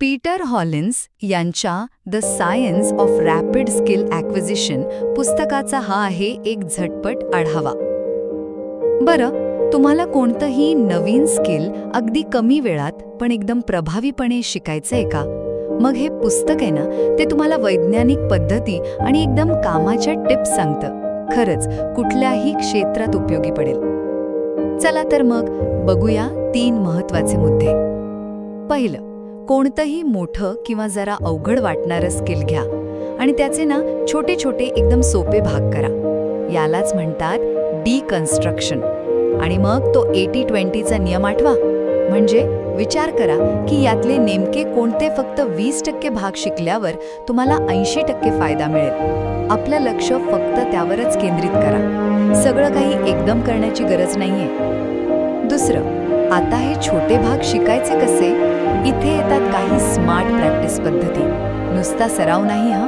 Peter Hollins यांच्या The Science of Rapid Skill Acquisition पुस्तकाचा हा आहे एक झटपट आढावा. बरं तुम्हाला कोणतंही नवीन स्किल अगदी कमी वेळात पण एकदम प्रभावीपणे शिकायचं आहे का? मग हे पुस्तक आहे ना ते तुम्हाला वैज्ञानिक पद्धती आणि एकदम कामाच्या टिप्स सांगतं. खरंच कुठल्याही क्षेत्रात उपयोगी पडेल. चला तर मग बघूया तीन महत्त्वाचे मुद्दे. पहिलं कोणतंही मोठं किंवा जरा अवघड वाटणारं स्किल घ्या. आणि त्याचे ना छोटे छोटे एकदम सोपे भाग करा. यालाच म्हणतात डीकन्स्ट्रक्शन आणि मग तो एटी ट्वेंटीचा नियम आठवा. म्हणजे विचार करा की यातले नेमके कोणते फक्त वीस टक्के भाग शिकल्यावर तुम्हाला ऐंशी टक्के फायदा मिळेल. आपलं लक्ष फक्त त्यावरच केंद्रित करा. सगळं काही एकदम करण्याची गरज नाहीये. दुसरं आता हे छोटे भाग शिकायचे कसे? इथे येतात काही स्मार्ट प्रॅक्टिस पद्धती. नुसता सराव नाही हा?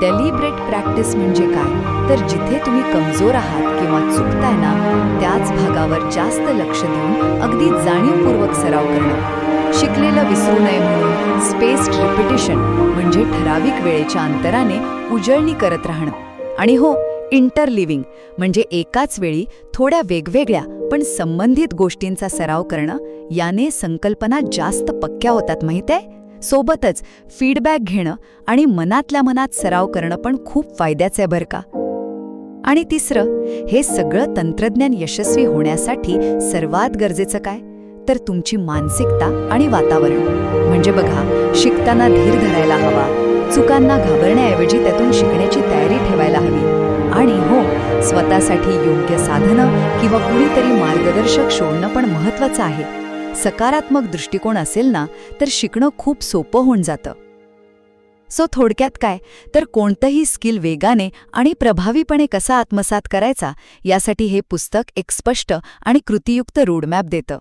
डेलिब्रेट प्रॅक्टिस म्हणजे काय? तर जिथे तुम्ही कमजोर आहात किंवा चुकताय ना त्याच भागावर जास्त लक्ष देऊन अगदी जाणीवपूर्वक सराव करणं. शिकलेलं विसरू नये म्हणून स्पेस्ड रिपिटिशन म्हणजे ठराविक वेळेच्या अंतराने उजळणी करत राहणं. आणि हो इंटरलिव्हिंग म्हणजे एकाच वेळी थोड्या वेगवेगळ्या पण संबंधित गोष्टींचा सराव करणं याने संकल्पना जास्त पक्क्या होतात माहीत आहे सोबतच फीडबॅक घेणं आणि मनातल्या मनात सराव करणं पण खूप फायद्याचं आहे बरं का. आणि तिसरं हे सगळं तंत्रज्ञान यशस्वी होण्यासाठी सर्वात गरजेचं काय? तर तुमची मानसिकता आणि वातावरण. म्हणजे बघा शिकताना धीर धरायला हवा चुकांना घाबरण्याऐवजी त्यातून शिकण्याची तयारी ठेवायला हवी. आणि हो स्वतःसाठी योग्य साधनं किंवा कुणीतरी मार्गदर्शक शोधणं पण महत्वाचं आहे. सकारात्मक दृष्टिकोन असेल ना तर शिकणं खूप सोपं होऊन जातं. सो थोडक्यात काय? तर कोणतंही स्किल वेगाने आणि प्रभावीपणे कसा आत्मसात करायचा यासाठी हे पुस्तक एक स्पष्ट आणि कृतीयुक्त रोडमॅप देतं.